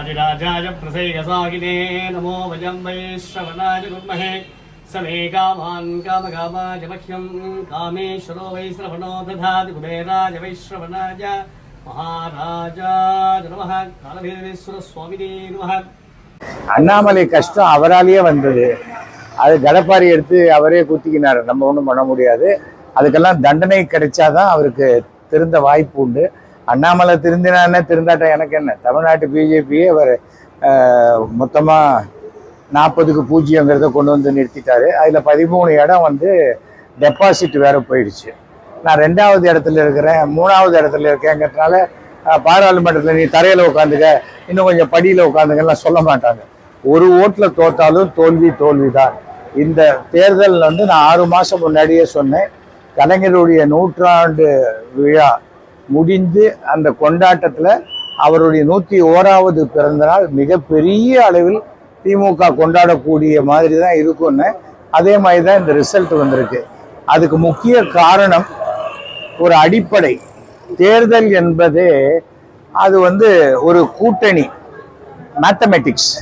ராஜராஜாய பிரசேகசாகினே நமோ வஜம் வைஸ்ரவனாய குர்மஹே சமே come on காமகாமாய மஹ்யம் காமேஸ்வரோ வைஸ்ரவணோ ததாதி குபேராஜ வைஸ்ரவனாய மகாராஜாஜ நம காலபேரேஸ்வர சுவாமினே நம அண்ணாமலை கஷ்டம் அவராலேயே வந்தது. அது கடப்பாரி எடுத்து அவரே குத்திக்கினார். நம்ம ஒன்றும் பண்ண முடியாது. அதுக்கெல்லாம் தண்டனை கிடைச்சாதான் அவருக்கு திருந்த வாய்ப்பு உண்டு. அண்ணாமலை திருந்தினானே திருந்தாட்டம் எனக்கு என்ன? தமிழ்நாட்டு பிஜேபியே அவர் மொத்தமாக நாற்பதுக்கு பூஜ்ஜியங்கிறத கொண்டு வந்து நிறுத்திட்டாரு. அதில் பதிமூணு இடம் வந்து டெபாசிட் வேற போயிடுச்சு. நான் ரெண்டாவது இடத்துல இருக்கிறேன் மூணாவது இடத்துல இருக்கேங்கிறதுனால பாராளுமன்றத்தில் நீ தரையில் உட்காந்துக்க இன்னும் கொஞ்சம் படியில் உட்காந்துக்கலாம் சொல்ல மாட்டாங்க. ஒரு ஓட்டில் தோத்தாலும் தோல்வி தோல்வி தான் இந்த தேர்தல் வந்து நான் ஆறு மாதம் முன்னாடியே சொன்னேன். கலைஞருடைய நூற்றாண்டு விழா முடிந்து அந்த கொண்டாட்டத்தில் அவருடைய நூற்றி ஓராவது பிறந்தநாள் மிகப்பெரிய அளவில் திமுக கொண்டாடக்கூடிய மாதிரி தான் இருக்கும்னு அதே மாதிரி தான் இந்த ரிசல்ட் வந்திருக்கு. அதுக்கு முக்கிய காரணம் ஒரு அடிப்படை. தேர்தல் என்பது அது வந்து ஒரு கூட்டணி மேத்தமெட்டிக்ஸ்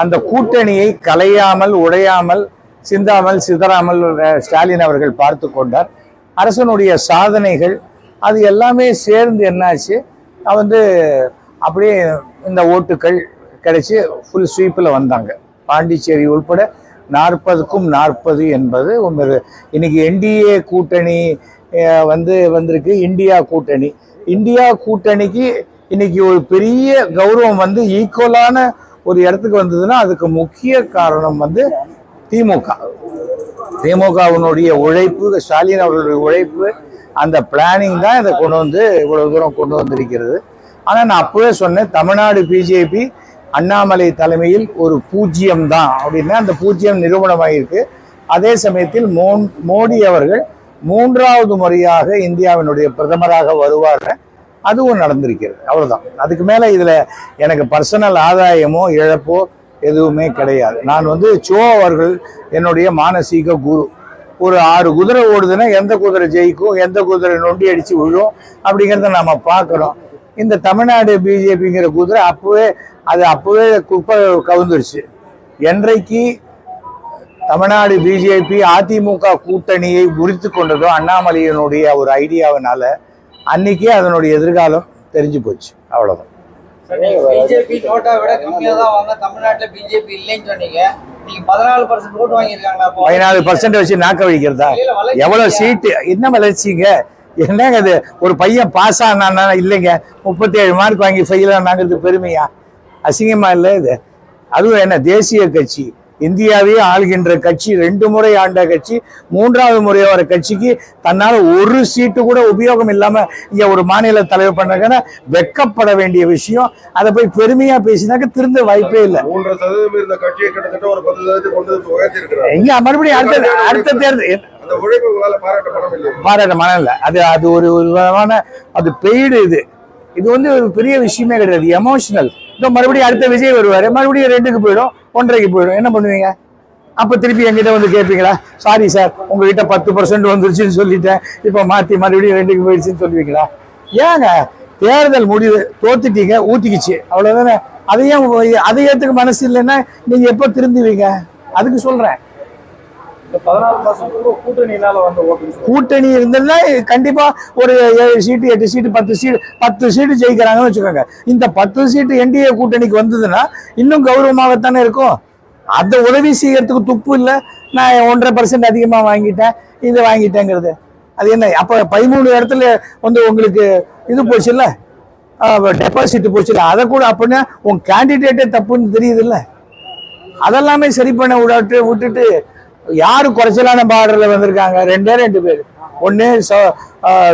அந்த கூட்டணியை கலையாமல் உடையாமல் சிந்தாமல் சிதறாமல் ஸ்டாலின் அவர்கள் பார்த்து கொண்டார். அரசனுடைய சாதனைகள் அது எல்லாமே சேர்ந்து என்னாச்சு? அது வந்து அப்படியே இந்த ஓட்டுகள் கிடைச்சி ஃபுல் ஸ்வீப்பில் வந்தாங்க. பாண்டிச்சேரி உள்பட நாற்பதுக்கும் நாற்பது என்பது ஒரு இன்னைக்கு என்டிஏ கூட்டணி வந்து வந்திருக்கு இந்தியா கூட்டணி. இந்தியா கூட்டணிக்கு இன்னைக்கு ஒரு பெரிய கௌரவம் வந்து ஈக்குவலான ஒரு இடத்துக்கு வந்ததுன்னா அதுக்கு முக்கிய காரணம் வந்து திமுக. திமுகவினுடைய உழைப்பு ஸ்டாலின் அவர்களுடைய உழைப்பு அந்த பிளானிங் தான் இதை கொண்டு வந்து இவ்வளவு தூரம் கொண்டு வந்திருக்கிறது. ஆனால் நான் அப்பவே சொன்னேன் தமிழ்நாடு பிஜேபி அண்ணாமலை தலைமையில் ஒரு பூஜ்ஜியம் தான் அப்படின்னா. அந்த பூஜ்ஜியம் நிரூபணமாயிருக்கு. அதே சமயத்தில் மோன் மோடி அவர்கள் மூன்றாவது முறையாக இந்தியாவினுடைய பிரதமராக வருவார். அதுவும் நடந்திருக்கிறது. அவ்வளோதான் அதுக்கு மேலே இதில் எனக்கு பர்சனல் ஆதாயமோ இழப்போ எதுவுமே கிடையாது. நான் வந்து சோ அவர்கள் என்னுடைய மானசீக குரு. ஒரு ஆறு குதிரை ஓடுதுன்னா எந்த குதிரை ஜெயிக்கும் எந்த குதிரை நொண்டி அடிச்சு விழும் அப்படிங்கிறத நாம பார்க்கிறோம் இந்த தமிழ்நாடு பிஜேபிங்கிற குதிரை அப்பவே அது அப்பவே குப்பை கவுந்துருச்சு. என்றைக்கு தமிழ்நாடு பிஜேபி அதிமுக கூட்டணியை முறித்து கொண்டதோ அண்ணாமலையினுடைய ஒரு ஐடியாவினால அன்னைக்கே அதனுடைய எதிர்காலம் தெரிஞ்சு போச்சு. அவ்வளவுதான். பிஜேபி நோட்டா விட கம்மியா தான் வாங்க. தமிழ்நாட்டுல பிஜேபி இல்லைன்னு சொன்னீங்க. பதினாலு பர்சன்ட் வச்சு நாக்க வலிக்கிறதா? வளர்ச்சி எவ்வளவு சீட்டு என்ன வளர்ச்சிங்க? என்னங்க அது ஒரு பையன் பாஸ் ஆனானா இல்லைங்க. முப்பத்தி ஏழு மார்க் வாங்கி ஃபெயில் ஆனாங்கிறது பெருமையா? அசிங்கமா இல்லை இது? அதுவும் என்ன தேசிய கட்சி. இந்தியாவையே ஆள்கின்ற கட்சி ரெண்டு முறை ஆண்ட கட்சி மூன்றாவது முறை வர கட்சிக்கு தன்னால ஒரு சீட்டு கூட உபயோகம் இல்லாம இங்க ஒரு மாநில தலைவர் பண்ணாங்கன்னா வெக்கப்பட வேண்டிய விஷயம். அதை போய் பெருமையா பேசினாக்க திருந்த வாய்ப்பே இல்லை. ஒரு எங்க மறுபடியும் அடுத்த அடுத்த தேர்தல் அந்த உழைப்பு உங்களால பாராட்டப்பட முடியல பாராட்ட மனம் இல்லை அது அது ஒரு ஒரு விதமான அது பெய்டு இது. இது வந்து ஒரு பெரிய விஷயமே கிடையாது. எமோஷனல் இதோ மறுபடியும் அடுத்த விஜய் வருவாரு. மறுபடியும் ரெண்டுக்கு போயிடும். ஒன்றரைக்கு போயிடும். என்ன பண்ணுவீங்க? அப்போ திருப்பி எங்கிட்ட வந்து கேட்பீங்களா? சாரி சார் உங்ககிட்ட பத்து பர்சன்ட் வந்துருச்சுன்னு சொல்லிட்டேன். இப்போ மாற்றி மறுபடியும் ரெண்டுக்கு போயிடுச்சுன்னு சொல்லுவீங்களா? ஏங்க தேர்தல் முடிவு தோத்துட்டீங்க ஊத்திக்கிச்சு. அவ்வளோதானே அதையும் அதை ஏத்துக்க மனசு இல்லைன்னா நீங்கள் எப்போ திருந்துவீங்க? அதுக்கு சொல்கிறேன் இந்த பதினாறு பர்சன்ட் கூட்டணியினால வந்த ஓட்டு கூட்டணி இருந்ததுன்னா கண்டிப்பா ஒரு ஏழு சீட்டு எட்டு சீட்டு பத்து சீட்டு பத்து சீட்டு ஜெயிக்கிறாங்கன்னு வச்சுக்கோங்க. இந்த பத்து சீட்டு என்டிஏ கூட்டணிக்கு வந்ததுன்னா இன்னும் கௌரவமாகத்தானே இருக்கும்? அந்த உதவி செய்யறதுக்கு துப்பு இல்லை. நான் ஒன்றரை பர்சன்ட் அதிகமாக வாங்கிட்டேன். இது வாங்கிட்டேங்கிறது. அது என்ன? அப்போ பதிமூணு இடத்துல வந்து உங்களுக்கு இது போச்சுல்ல டெபாசிட் போச்சுல்ல அதை கூட அப்படின்னா உன் கேண்டிடேட்டே தப்புன்னு தெரியுதுல்ல அதெல்லாமே சரி பண்ண விடாட்டு விட்டுட்டு யாரு குறைச்சலான பார்டர்ல வந்திருக்காங்க? ரெண்டே ரெண்டு பேர். ஒன்னு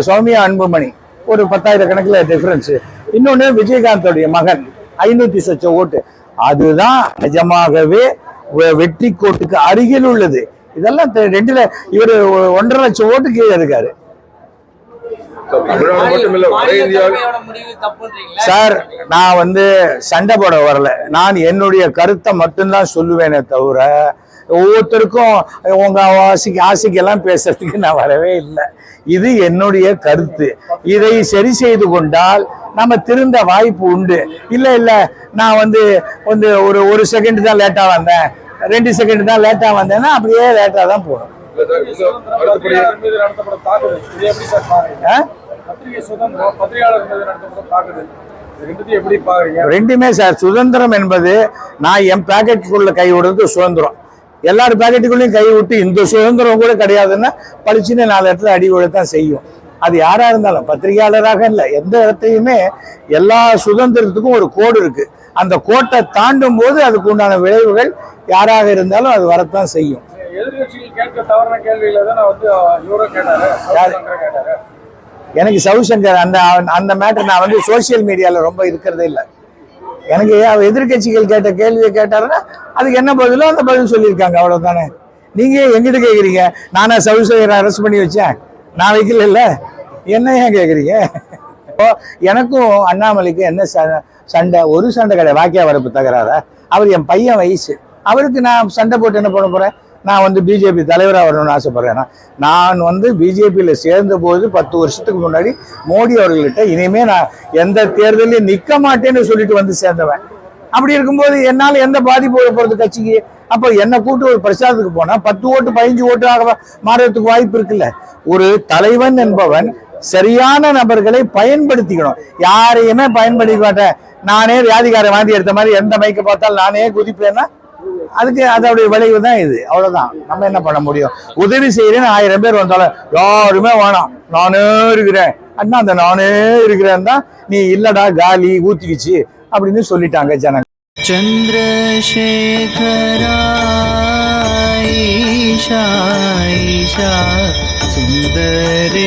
சௌமியா அன்புமணி. ஒரு பத்தாயிரம் கணக்குல டிஃபரன்ஸ் இன்னொன்னு விஜயகாந்தோடைய மகன். ஐநூத்தி சொச்ச ஓட்டு. அதுதான் நிஜமாகவே வெ- வெற்றி கோட்டுக்கு அருகில் உள்ளது. இதெல்லாம் ரெண்டுல இவர் ஒன்றரை லட்சம் ஓட்டு கீழே இருக்காரு. சார் நான் வந்து சண்டை போட வரல. நான் என்னுடைய கருத்தை மட்டும்தான் சொல்லுவேனே தவிர ஒவ்வொருத்தருக்கும் உங்க ஆசைக்கு ஆசைக்கெல்லாம் பேசுறதுக்கு நான் வரவே இல்லை. இது என்னுடைய கருத்து. இதை சரி செய்து கொண்டால் நம்ம திருந்த வாய்ப்பு உண்டு. இல்ல இல்ல நான் வந்து வந்து ஒரு ஒரு செகண்ட் தான் லேட்டா வந்தேன். ரெண்டு செகண்ட் தான் லேட்டா வந்தேன்னா அப்படியே லேட்டா தான் பாக்குறீங்க? ரெண்டுமே சார் சுதந்திரம் என்பது நான் என் பாக்கெட்டுக்குள்ள கை விடுறது சுதந்திரம். எல்லார் பாக்கெட்டுக்குள்ளேயும் கை விட்டு இந்த சுதந்திரம் கூட கிடையாதுன்னா பளிச்சுன்னு நாலு இடத்துல அடி விழத்தான் செய்யும். அது யாரா இருந்தாலும் பத்திரிகையாளராக இல்லை எந்த இடத்தையுமே எல்லா சுதந்திரத்துக்கும் ஒரு கோடு இருக்கு. அந்த கோட்டை தாண்டும் போது அதுக்கு உண்டான விளைவுகள் யாராக இருந்தாலும் அது வரத்தான் செய்யும். தான் எனக்கு சவுசங்கர் அந்த அந்த மேட்டர் நான் வந்து சோஷியல் மீடியால ரொம்ப இருக்கிறதே இல்லை. எனக்கு எதிர்கட்சிகள் எதிர்க்கட்சிகள் கேட்ட கேள்வியை கேட்டாருன்னா அதுக்கு என்ன பதிலோ அந்த பதில் சொல்லியிருக்காங்க அவ்வளோதானே நீங்கள் எங்கிட்ட கேட்குறீங்க நானா சவுசங்கரை அரெஸ்ட் பண்ணி வச்சேன். நான் வைக்கல இல்லை என்ன ஏன் கேட்குறீங்க இப்போ எனக்கும் அண்ணாமலைக்கும் என்ன சண்டை? ஒரு சண்டை கிடையாது. வாக்கியா வரப்பு தகராறா? அவர் என் பையன் வயசு. அவருக்கு நான் சண்டை போட்டு என்ன பண்ண போகிறேன் நான் வந்து பிஜேபி தலைவராக வரணும்னு ஆசைப்படுறேன். நான் வந்து பிஜேபியில் சேர்ந்த போது பத்து வருஷத்துக்கு முன்னாடி மோடி அவர்கள்ட்ட இனிமே நான் எந்த தேர்தலையும் நிற்க மாட்டேன்னு சொல்லிட்டு வந்து சேர்ந்தவன். அப்படி இருக்கும்போது என்னால் எந்த பாதிப்பு போகிறது கட்சிக்கு? அப்போ என்னை கூட்டு ஒரு பிரச்சாரத்துக்கு போனால் பத்து ஓட்டு பதினஞ்சு ஓட்டு ஆக மாறுறதுக்கு வாய்ப்பு இருக்குல்ல. ஒரு தலைவன் என்பவன் சரியான நபர்களை பயன்படுத்திக்கணும். யாரையுமே பயன்படுத்த மாட்டேன். நானே வியாதிகார வாந்தி எடுத்த மாதிரி எந்த மைக்க பார்த்தாலும் நானே குதிப்பேன்னா அதுக்கு அதோடைய விளைவு தான் இது அவ்வளவுதான் நம்ம என்ன பண்ண முடியும் உதவி செய்யறேன்னு ஆயிரம் பேர் வந்தாலும் யாருமே வேணாம் நானே இருக்கிறேன் அண்ணா அந்த நானே இருக்கிறேன் தான் நீ இல்லடா காலி ஊத்திக்கிச்சு அப்படின்னு சொல்லிட்டாங்க ஜனங்க चन्द्रशेखरा ईशा ईशा सुन्दरेश्वरा